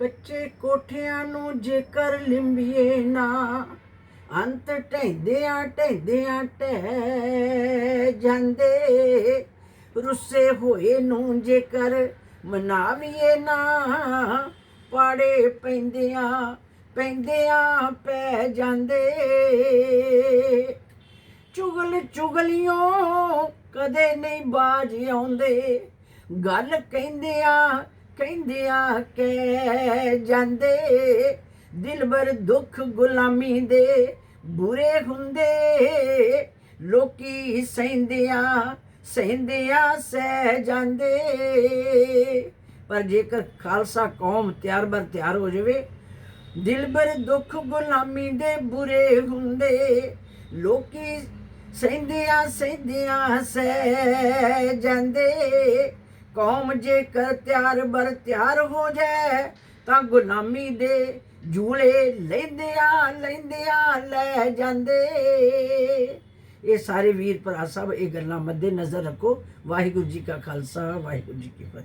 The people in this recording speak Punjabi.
ਕੱਚੇ ਕੋਠਿਆਂ ਨੂੰ ਜੇਕਰ ਲਿੰਬੀਏ ਨਾ, ਅੰਤ ਢਹਿੰਦਿਆਂ ਢਹਿੰਦਿਆਂ ਟਹਿ ਜਾਂਦੇ। ਰੁੱਸੇ ਹੋਏ ਨੂੰ ਜੇਕਰ ਮਨਾਵੀਏ ਨਾ, ਪਾੜੇ ਪੈਂਦਿਆਂ ਪੈਂਦਿਆਂ ਪੈ ਜਾਂਦੇ। ਚੁਗਲ ਚੁਗਲਿਓ ਕਦੇ ਨਹੀਂ ਬਾਜ ਆਉਂਦੇ, ਗੱਲ ਕਹਿੰਦਿਆਂ ਕਹਿੰਦਿਆਂ ਕਹਿ ਜਾਂਦੇ, ਦਿਲਬਰ ਦੁੱਖ ਗੁਲਾਮੀ ਦੇ ਬੁਰੇ ਹੁੰਦੇ। ਲੋਕੀ ਸਹਿੰਦਿਆਂ ਸਹਿੰਦਿਆਂ ਸਹਿ ਜਾਂਦੇ। ਪਰ ਜੇਕਰ ਖਾਲਸਾ ਕੌਮ ਤਿਆਰ ਬਰ ਤਿਆਰ ਹੋ ਜਾਵੇ, ਦਿਲਬਰ ਦੁੱਖ ਗੁਲਾਮੀ ਦੇ ਬੁਰੇ ਹੁੰਦੇ। ਲੋਕੀ ਸਹਿੰਦਿਆਂ ਸਹਿੰਦਿਆਂ ਸਹਿ ਜਾਂਦੇ। ਕੌਮ ਜੇਕਰ ਤਿਆਰ ਬਰ ਤਿਆਰ ਹੋ ਜਾਏ, ਤਾਂ ਗੁਲਾਮੀ ਦੇ ਝੂਲੇ ਲੈਂਦਿਆਂ ਲੈਂਦਿਆਂ ਲੈ ਜਾਂਦੇ। ਇਹ ਸਾਰੇ ਵੀਰ ਭਰਾ ਸਭ ਇਹ ਗੱਲਾਂ ਮੱਦੇ ਨਜ਼ਰ ਰੱਖੋ। ਵਾਹਿਗੁਰੂ ਜੀ ਕਾ ਖਾਲਸਾ, ਵਾਹਿਗੁਰੂ ਜੀ ਕੀ ਫਤਿਹ।